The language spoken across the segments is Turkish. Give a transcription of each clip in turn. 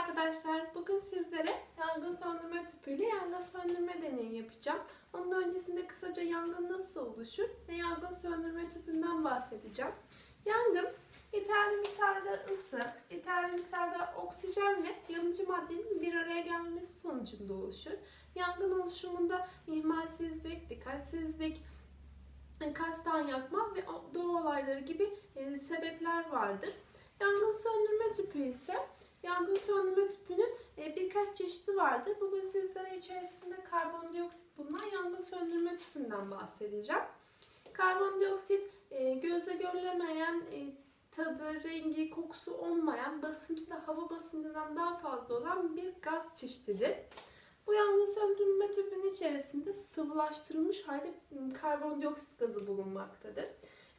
arkadaşlar. Bugün sizlere yangın söndürme tüpüyle yangın söndürme deneyi yapacağım. Onun öncesinde kısaca yangın nasıl oluşur ve yangın söndürme tüpünden bahsedeceğim. Yangın yeterli miktarda ısı, yeterli miktarda oksijen ve yanıcı maddenin bir araya gelmesi sonucunda oluşur. Yangın oluşumunda ihmalsizlik, dikkatsizlik, e, kasten yakma ve doğa olayları gibi e, sebepler vardır. Yangın söndürme tüpü ise Yangın söndürme tüpünün e, birkaç çeşidi vardır. Bugün sizlere içerisinde karbondioksit bulunan yangın söndürme tüpünden bahsedeceğim. Karbondioksit e, gözle görülemeyen, e, tadı, rengi, kokusu olmayan, basıncı da hava basıncından daha fazla olan bir gaz çeşididir. Bu yangın söndürme tüpünün içerisinde sıvılaştırılmış halde m, karbondioksit gazı bulunmaktadır.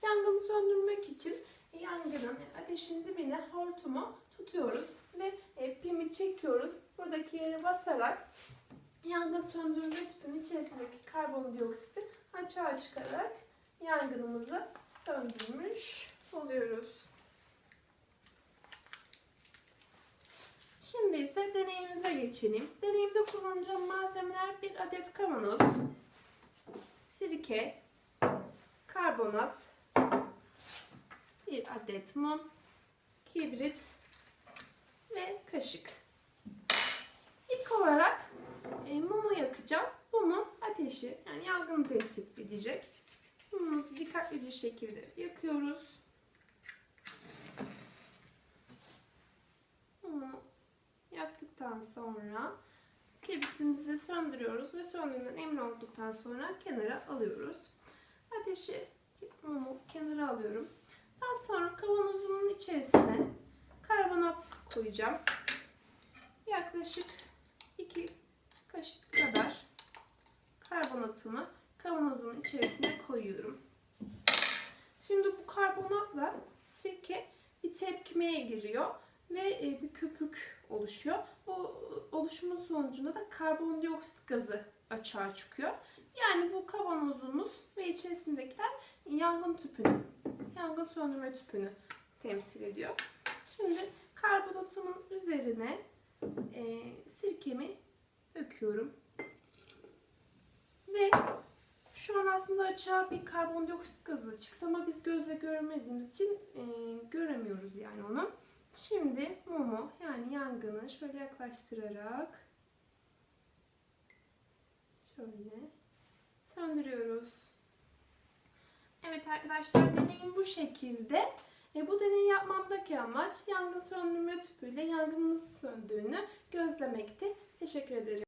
Yangını söndürmek için yangının ateşin dibine hortumu tutuyoruz çekiyoruz. Buradaki yere basarak yangın söndürme tüpünün içerisindeki karbondioksiti açığa çıkararak yangınımızı söndürmüş oluyoruz. Şimdi ise deneyimize geçelim. Deneyimde kullanacağım malzemeler bir adet kavanoz, sirke, karbonat, bir adet mum, kibrit ve kaşık. Olarak e, mumu yakacağım. Bu mum ateşi yani yangını temsil edecek. Mumumuzu dikkatli bir şekilde yakıyoruz. Mumu yaktıktan sonra kibritimizi söndürüyoruz ve söndüğünden emin olduktan sonra kenara alıyoruz. Ateşi mumu kenara alıyorum. Daha sonra kavanozumun içerisine karbonat koyacağım. Yaklaşık 2 kaşık kadar karbonatımı kavanozumun içerisine koyuyorum. Şimdi bu karbonatla sirke bir tepkimeye giriyor ve e, bir köpük oluşuyor. Bu oluşumun sonucunda da karbondioksit gazı açığa çıkıyor. Yani bu kavanozumuz ve içerisindekiler yangın tüpünü, yangın söndürme tüpünü temsil ediyor. Şimdi karbonatımın üzerine e, sirkemi döküyorum. Ve şu an aslında açığa bir karbondioksit gazı çıktı ama biz gözle görmediğimiz için e, göremiyoruz yani onu. Şimdi mumu yani yangını şöyle yaklaştırarak şöyle söndürüyoruz. Evet arkadaşlar deneyim bu şekilde. E, bu deneyi yapmamdaki amaç yangın söndürme tüpüyle yangının nasıl söndüğünü gözlemekti. Teşekkür ederim.